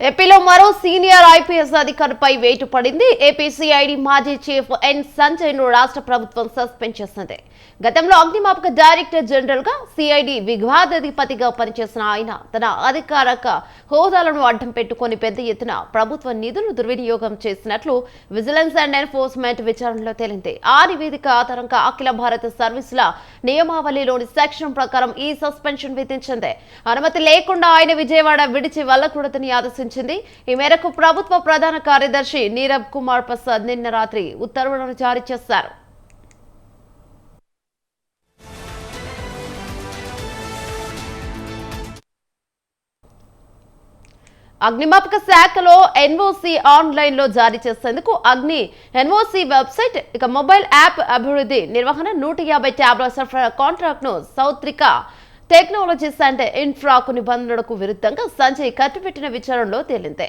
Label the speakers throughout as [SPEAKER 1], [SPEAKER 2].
[SPEAKER 1] ఏపీలో మరో senior IPS అధికారిపై వేటు పడింది. ఏపీ సిఐడి మాజీ చీఫ్ ఎన్ సంజయ్ను రాష్ట్ర ప్రభుత్వం సస్పెండ్ చేసింది. గతంలో అగ్నిమాపక డైరెక్టర్ జనరల్గా సిఐడి వివాదాధిపతిగా పనిచేసిన ఆయన తన అధికారిక హోదాలను అడ్డం పెట్టుకొని పెద్ద ఎత్తున ప్రభుత్వ నిధులు దుర్వినియోగం చేసినట్లు విజిలెన్స్ అండ్ ఎన్ఫోర్స్మెంట్ విచారణలో తేలింది. ఆ నివేదిక ఆధారంగా అఖిల భారత సర్వీసుల నియమావళిలోని సెక్షన్ ప్రకారం ఈ సస్పెన్షన్ విధించింది. అనుమతి లేకుండా ఆయన విజయవాడ విడిచి వెళ్ళకూడదని ఆదేశించింది ఈ మేరకు ప్రభుత్వ ప్రధాన కార్యదర్శి నీరబ్ కుమార్ ప్రసాద్ నిన్న రాత్రి ఉత్తర్వులను జారీ చేశారు. అగ్నిమాపక శాఖలో ఎన్ఓసి ఆన్లైన్లో జారీ చేసేందుకు అగ్ని ఎన్ఓసి వెబ్సైట్ ఇక మొబైల్ యాప్ అభివృద్ధి నిర్వహణ నూట యాభై ట్యాబ్ల సరఫరా కాంట్రాక్ట్ను సౌత్రిక టెక్నాలజీస్ అండ్ ఇన్ఫ్రాకు నిబంధనలకు విరుద్ధంగా సంజయ్ కట్టుబెట్టిన విచారణలో తేలిందే.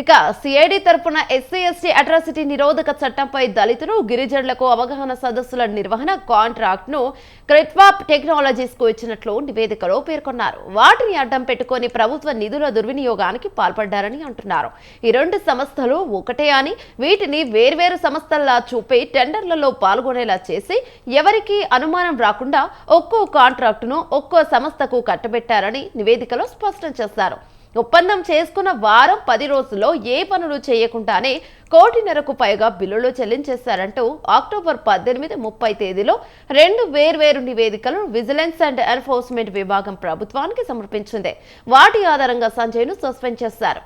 [SPEAKER 1] ఇక సిఐడి తరపున ఎస్సీ ఎస్టీ అట్రాసిటీ నిరోధక చట్టంపై దళితులు గిరిజనులకు అవగాహన సదస్సుల నిర్వహణ కాంట్రాక్ట్ను క్రెట్వాప్ టెక్నాలజీస్కు ఇచ్చినట్లు నివేదికలో పేర్కొన్నారు. వాటిని అడ్డం పెట్టుకొని ప్రభుత్వ నిధుల దుర్వినియోగానికి పాల్పడ్డారని అంటున్నారు. ఈ రెండు సంస్థలు ఒకటే అని వీటిని వేర్వేరు సంస్థల్లా చూపి టెండర్లలో పాల్గొనేలా చేసి ఎవరికీ అనుమానం రాకుండా ఒక్కో కాంట్రాక్టును ఒక్కో సంస్థకు కట్టబెట్టారని నివేదికలో స్పష్టం చేశారు. ఒప్పందం చేసుకున్న వారం పది రోజుల్లో ఏ పనులు చేయకుండానే కోటిన్నరకు పైగా బిల్లులు చెల్లించేశారంటూ అక్టోబర్ పద్దెనిమిది ముప్పై తేదీలో రెండు వేర్వేరు నివేదికలు విజిలెన్స్ అండ్ ఎన్ఫోర్స్మెంట్ విభాగం ప్రభుత్వానికి సమర్పించింది. వాటి ఆధారంగా సంజయ్ను సస్పెండ్ చేశారు.